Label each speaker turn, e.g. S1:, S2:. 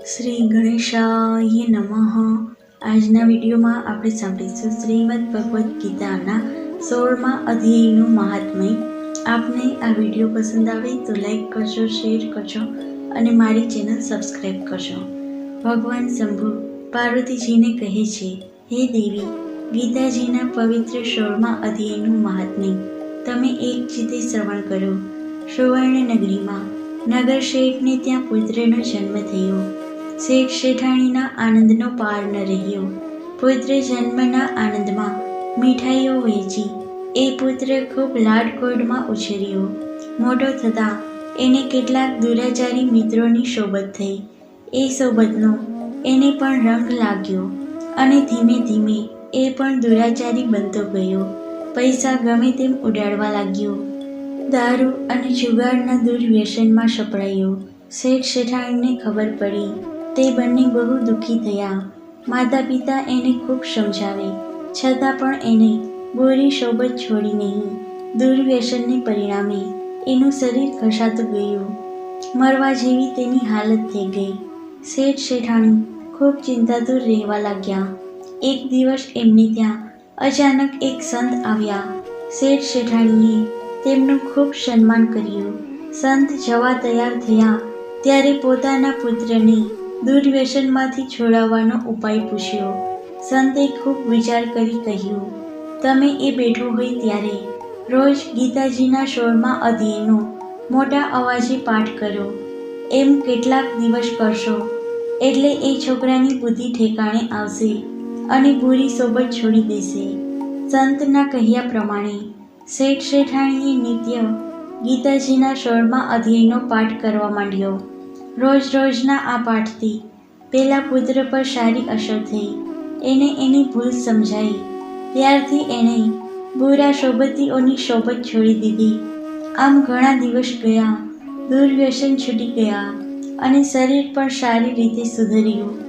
S1: શ્રી ગણેશાય નમઃ. આજના વિડીયોમાં આપણે સાંભળીશું શ્રીમદ ભગવદ્ ગીતાના સોળમા અધ્યાયનું મહાત્મય. આપને આ વીડિયો પસંદ આવે તો લાઈક કરજો, શેર કરજો અને મારી ચેનલ સબસ્ક્રાઈબ કરજો. ભગવાન શંભુ પાર્વતીજીને કહે છે, હે દેવી, ગીતાજીના પવિત્ર સોળમા અધ્યાયનું મહાત્મય. તમે એક જીતે શ્રવણ કરો. સુવર્ણ નગરીમાં નગર શેઠને ત્યાં પુત્રનો જન્મ થયો. શેઠ શેઠાણીના આનંદનો પાર ન રહ્યો. પુત્ર જન્મના આનંદમાં મીઠાઈઓ વહેંચી એ પુત્ર ખૂબ લાડકોડમાં ઉછર્યો. મોટો થતાં એને કેટલાક દુરાચારી મિત્રોની સોબત થઈ. એ સોબતનો એને પણ રંગ લાગ્યો અને ધીમે ધીમે એ પણ દુરાચારી બનતો ગયો. પૈસા ગમે તેમ ઉડાડવા લાગ્યો. દારૂ અને જુગારના દુર્વ્યસનમાં સપડાયો. શેઠ શેઠાણીને ખબર પડી તે બંને બહુ દુઃખી થયા. માતા પિતા એને ખૂબ સમજાવે, છતાં પણ એને બોરી સોબત છોડી નહીં. દુર્વ્યસનને પરિણામે એનું શરીર ઘસાતું ગયું. મરવા જેવી તેની હાલત થઈ ગઈ. શેઠ શેઠાણી ખૂબ ચિંતાતુર રહેવા લાગ્યા. એક દિવસ એમને ત્યાં અચાનક એક સંત આવ્યા. શેઠ શેઠાણીએ તેમનું ખૂબ સન્માન કર્યું. સંત જવા તૈયાર થયા ત્યારે પોતાના પુત્રને દુર્વ્યસનમાંથી છોડાવવાનો ઉપાય પૂછ્યો. સંતે ખૂબ વિચાર કરી કહ્યું, તમે એ બેઠો હોય ત્યારે રોજ ગીતાજીના શોરમાં અધ્યયનો મોટા અવાજે પાઠ કરો. એમ કેટલાક દિવસ કરશો. એટલે એ છોકરાની બુદ્ધિ ઠેકાણે આવશે અને બુરી સોબત છોડી દેશે. સંતના કહ્યા પ્રમાણે શેઠ શેઠાણીએ નિત્ય ગીતાજીના શોરમાં અધ્યયનો પાઠ કરવા માંડ્યો. રોજ રોજના આ પાઠથી. પેલા પુત્ર પર સારી અસર થઈ. એને એની ભૂલ સમજાઈ. ત્યારથી એણે બુરા સોબતીઓની સોબત છોડી દીધી. આમ ઘણા દિવસ ગયા. દુર્વ્યસન છૂટી ગયા અને શરીર પણ સારી રીતે સુધર્યું.